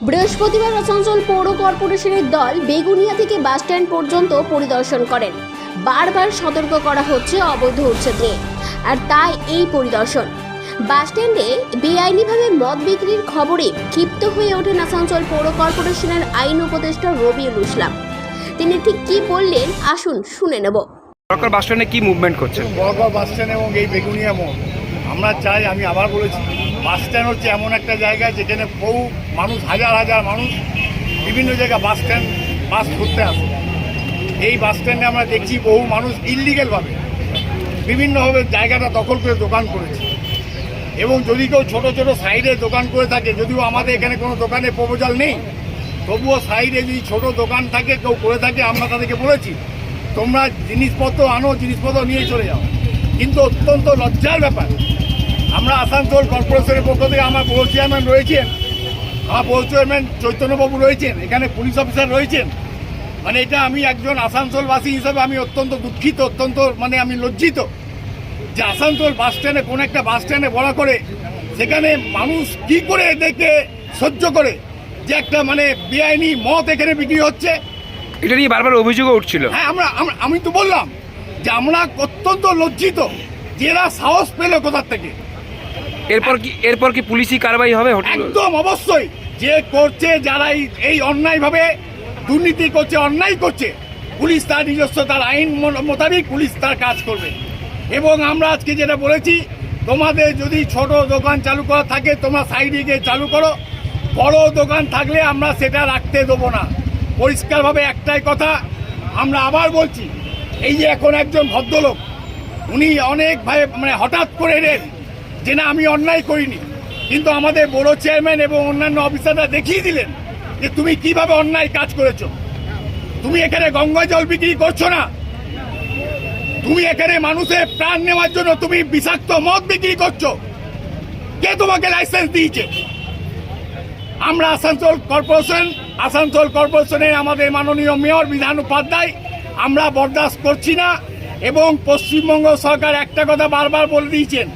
বৃহস্পতিবার আসানসোল পৌর কর্পোরেশনের দল বেগুনিয়া থেকে বাসস্ট্যান্ড পর্যন্ত পরিদর্শন করেন। বারবার সতর্ক করা হচ্ছে অবৈধ উচ্ছেদ নিয়ে। আর তাই এই পরিদর্শন। বাসস্ট্যান্ডে বেআইনিভাবে মদ বিক্রির খবরে ক্ষিপ্ত হয়ে ওঠেন আসানসোল পৌর কর্পোরেশনের আইন উপদেষ্টা রবিউল ইসলাম। তিনি ঠিক কি বললেন আসুন শুনে নেব। সরকার বাস স্ট্যান্ডে কি মুভমেন্ট করছে? বড়গড় বাস স্ট্যান্ড এবং এই বেগুনিয়া মোড়। আমরা চাই আমি আবার বলেছি বাস স্ট্যান্ড হচ্ছে এমন একটা জায়গা যেখানে বহু মানুষ, হাজার হাজার মানুষ বিভিন্ন জায়গায় বাস স্ট্যান্ড, বাস ধরতে আসে। এই বাস স্ট্যান্ডে আমরা দেখছি বহু মানুষ ইললিগেলভাবে বিভিন্নভাবে জায়গাটা দখল করে দোকান করেছে। এবং যদি কেউ ছোটো ছোটো সাইডে দোকান করে থাকে, যদিও আমাদের এখানে কোনো দোকানে প্রপোজাল নেই, তবুও সাইডে যদি ছোট দোকান থাকে, কেউ করে থাকে, আমরা তাদেরকে বলেছি, তোমরা জিনিসপত্র আনো, জিনিসপত্র নিয়ে চলে যাও। কিন্তু অত্যন্ত লজ্জার ব্যাপার আমরা আসানসোল কর্পোরেশনের পক্ষ থেকে আমার পৌর চেয়ারম্যান রয়েছেন আমার পৌর চেয়ারম্যান চৈতন্যবাবু রয়েছেন এখানে পুলিশ অফিসার রয়েছেন। মানে এটা আমি একজন আসানসোলবাসী হিসাবে আমি অত্যন্ত দুঃখিত অত্যন্ত মানে আমি লজ্জিত যে আসানসোল বাস স্ট্যান্ডে কোনো একটা বাস স্ট্যান্ডে বলা করে সেখানে মানুষ কি করে দেখে সহ্য করে যে একটা মানে বেআইনি মদ এখানে বিক্রি হচ্ছে? এটা নিয়ে বারবার অভিযোগও উঠছিল। হ্যাঁ আমরা আমরা- আমি তো বললাম যে আমরা অত্যন্ত লজ্জিত যে এরা সাহস পেল কোথার থেকে। এরপর কি এরপর কি পুলিশি কারবাই হবে একদম অবশ্যই। যে করছে, যারা এই- অন্যায়ভাবে দুর্নীতি করছে, অন্যায় করছে, পুলিশ তার নিজস্ব, তার আইন মোতাবেক পুলিশ তার কাজ করবে। এবং আমরা আজকে যেটা বলেছি, তোমাদের যদি ছোট দোকান চালু করা থাকে, তোমরা সাইডে গিয়ে চালু করো। বড় দোকান থাকলে আমরা সেটা রাখতে দেবো না। পরিষ্কারভাবে একটাই কথা, আমরা আবার বলছি, এই যে এখন একজন ভদ্রলোক, উনি অনেক ভাই মানে হঠাৎ করে এলেন যে না আমি অন্যায় করিনি, কিন্তু আমাদের বড় চেয়ারম্যান এবং অন্যান্য অফিসাররা দেখিয়ে দিলেন যে তুমি কীভাবে অন্যায় কাজ করেছ। তুমি এখানে গঙ্গা জল বিক্রি করছ না। তুমি এখানে মানুষের প্রাণ নেওয়ার জন্য তুমি বিষাক্ত মদ বিক্রি করছ। কে তোমাকে লাইসেন্স দিয়েছে? আমরা আসানসোল কর্পোরেশন, আসানসোল কর্পোরেশনের আমাদের মাননীয় মেয়র বিধান উপাধ্যায়, আমরা বরদাস্ত করছি না এবং পশ্চিমবঙ্গ সরকার একটা কথা বারবার বলে দিয়েছেন।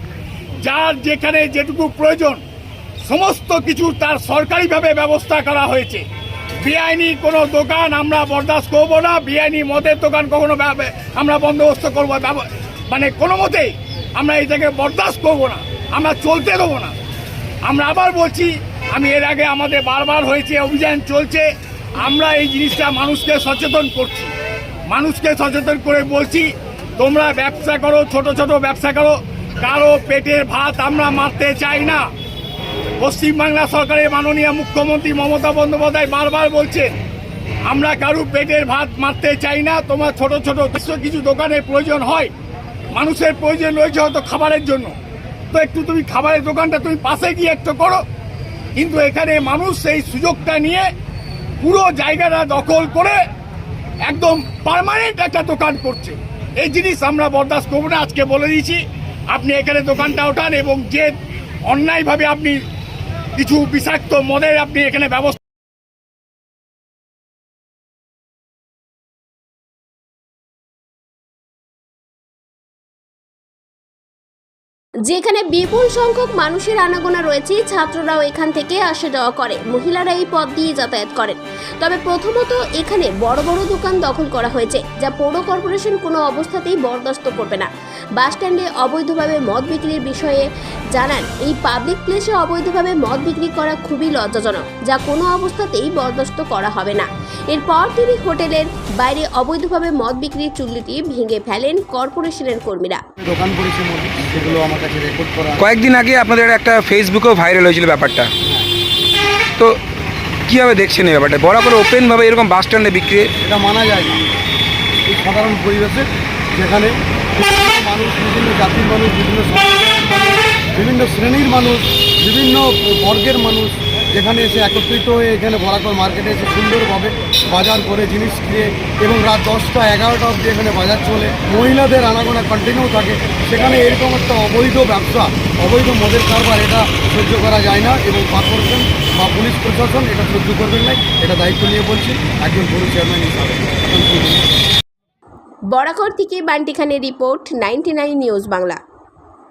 যার যেখানে যেটুকু প্রয়োজন, সমস্ত কিছু তার সরকারিভাবে ব্যবস্থা করা হয়েছে। বেআইনি কোনো দোকান আমরা বরদাস্ত করব না, বেআইনি মদের দোকান কখনো আমরা বন্দোবস্ত করব মানে কোনো মতেই আমরা এটাকে বরদাস্ত করব না, আমরা চলতে দেবো না। আমরা আবার বলছি, আমি এর আগে আমাদের বারবার হয়েছে, অভিযান চলছে, আমরা এই জিনিসটা মানুষকে সচেতন করছি। মানুষকে সচেতন করে বলছি, তোমরা ব্যবসা করো, ছোট ছোট ব্যবসা করো কারও পেটের ভাত আমরা মারতে চাই না। পশ্চিমবাংলা সরকারের মাননীয় মুখ্যমন্ত্রী মমতা বন্দ্যোপাধ্যায় বারবার বলছেন, আমরা কারও পেটের ভাত মারতে চাই না, তোমার ছোট ছোট কিছু দোকানের প্রয়োজন হয়, মানুষের প্রয়োজন রয়েছে হয়তো খাবারের জন্য। তো একটু তুমি খাবারের দোকানটা তুমি পাশে গিয়ে একটু করো। কিন্তু এখানে মানুষ সেই সুযোগটা নিয়ে পুরো জায়গাটা দখল করে একদম পার্মানেন্ট একটা দোকান করছে। এই জিনিস আমরা বরদাস্ত করব না, আজকে বলে দিয়েছি। আপনি এখানে দোকানটা ওঠান এবং যে অন্যায়ভাবে আপনি কিছু বিষাক্ত মদের আপনি এখানে ব্যবস্থা যেখানে বিপুল সংখ্যক মানুষের আনাগোনা রয়েছে, ছাত্ররাও এখান থেকে আসা যাওয়া করে। মহিলারা এই পথ দিয়ে যাতায়াত করেন। তবে প্রথমত এখানে বড় বড় দোকান দখল করা হয়েছে, যা পৌর কর্পোরেশন কোনো অবস্থাতেই বরদাস্ত করবে না। বাস স্ট্যান্ডে অবৈধভাবে মদ বিক্রির বিষয়ে জানান, এই পাবলিক প্লেসে অবৈধভাবে মদ বিক্রি করা খুবই লজ্জাজনক, যা কোনো অবস্থাতেই বরদাস্ত করা হবে না। এরপর তিনি হোটেলের বাইরে অবৈধভাবে মদ বিক্রির চুল্লিটি ভেঙে ফেলেন কর্পোরেশনের কর্মীরা। কাছে রেকর্ড করা। কয়েকদিন আগে আপনাদের একটা ফেসবুকেও ভাইরাল হয়েছিল ব্যাপারটা। তো কীভাবে দেখছেন এই ব্যাপারটা? বড় করে ওপেনভাবে এরকম বাস স্ট্যান্ডে বিক্রি এটা মানা যায় না। এই সাধারণ পরিবেশে যেখানে মানুষ বিভিন্ন জাতির মানুষ বিভিন্ন বিভিন্ন শ্রেণির মানুষ বিভিন্ন বর্গের মানুষ যেখানে এসে একত্রিত হয়ে এখানে বরাকর মার্কেটে এসে সুন্দরভাবে বাজার করে জিনিস কিনে এবং রাত দশটা, এগারোটা অবধি এখানে বাজার চলে। মহিলাদের আনাগোনা কন্টিনিউ থাকে। সেখানে এরকম একটা অবৈধ ব্যবসা, অবৈধ মদের কারবার, এটা সহ্য করা যায় না এবং কর্পোরেশন বা পুলিশ প্রশাসন এটা সহ্য করবেন না। এটা দায়িত্ব নিয়ে বলছি। একজন পুরো চেয়ারম্যান হিসাবে। বরাকর থেকে বান্টি খানের রিপোর্ট নাইনটি নিউজ বাংলা।